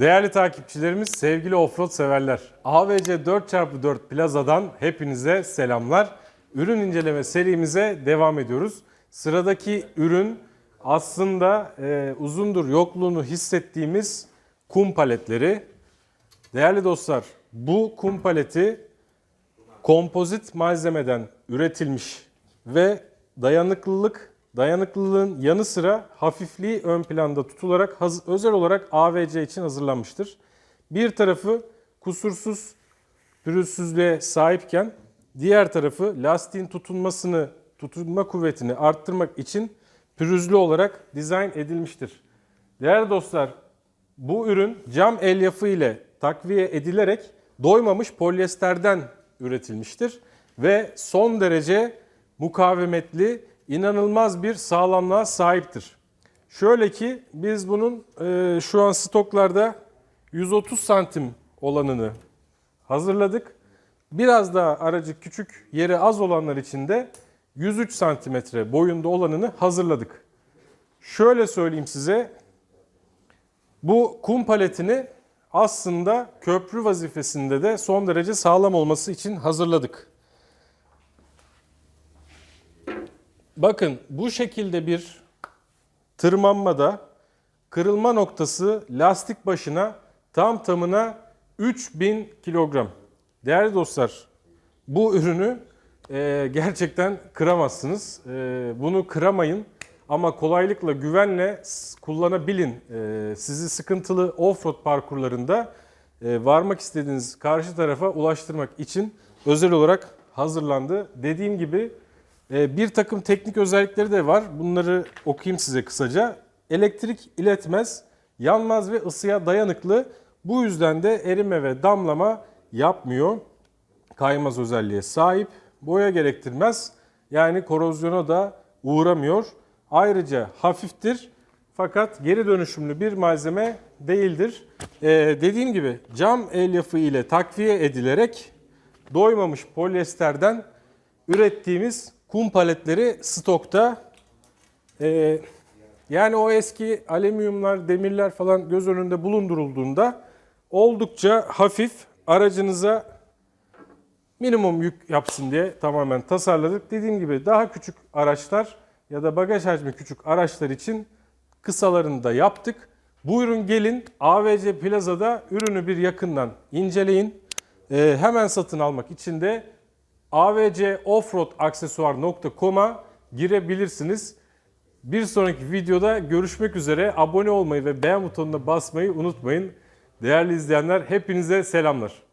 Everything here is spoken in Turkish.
Değerli takipçilerimiz, sevgili offroad severler. AVC 4x4 Plaza'dan hepinize selamlar. Ürün inceleme serimize devam ediyoruz. Sıradaki ürün aslında e, uzundur yokluğunu hissettiğimiz kum paletleri. Değerli dostlar, bu kum paleti kompozit malzemeden üretilmiş ve dayanıklılık dayanıklılığın yanı sıra hafifliği ön planda tutularak özel olarak AVC için hazırlanmıştır. Bir tarafı kusursuz pürüzsüzlüğe sahipken diğer tarafı lastiğin tutunmasını, tutunma kuvvetini arttırmak için pürüzlü olarak dizayn edilmiştir. Değerli dostlar, bu ürün cam elyafı ile takviye edilerek doymamış polyesterden üretilmiştir ve son derece mukavemetli, inanılmaz bir sağlamlığa sahiptir. Şöyle ki biz bunun e, şu an stoklarda 130 santim olanını hazırladık. Biraz daha aracı küçük, yeri az olanlar için de 103 santimetre boyunda olanını hazırladık. Şöyle söyleyeyim size, bu kum paletini aslında köprü vazifesinde de son derece sağlam olması için hazırladık. Bakın bu şekilde bir tırmanmada kırılma noktası lastik başına tam tamına 3000 kilogram. Değerli dostlar bu ürünü e, gerçekten kıramazsınız. E, bunu kıramayın ama kolaylıkla güvenle kullanabilin. E, sizi sıkıntılı offroad parkurlarında e, varmak istediğiniz karşı tarafa ulaştırmak için özel olarak hazırlandı. Dediğim gibi bir takım teknik özellikleri de var. Bunları okuyayım size kısaca. Elektrik iletmez, yanmaz ve ısıya dayanıklı. Bu yüzden de erime ve damlama yapmıyor. Kaymaz özelliğe sahip. Boya gerektirmez. Yani korozyona da uğramıyor. Ayrıca hafiftir fakat geri dönüşümlü bir malzeme değildir. Ee, dediğim gibi cam elyafı ile takviye edilerek doymamış polyesterden ürettiğimiz kum paletleri stokta. Ee, yani o eski alüminyumlar, demirler falan göz önünde bulundurulduğunda oldukça hafif aracınıza minimum yük yapsın diye tamamen tasarladık. Dediğim gibi daha küçük araçlar ya da bagaj hacmi küçük araçlar için kısalarını da yaptık. Buyurun gelin AVC Plaza'da ürünü bir yakından inceleyin. Ee, hemen satın almak için de avcoffroadaksesuar.com'a girebilirsiniz. Bir sonraki videoda görüşmek üzere. Abone olmayı ve beğen butonuna basmayı unutmayın. Değerli izleyenler hepinize selamlar.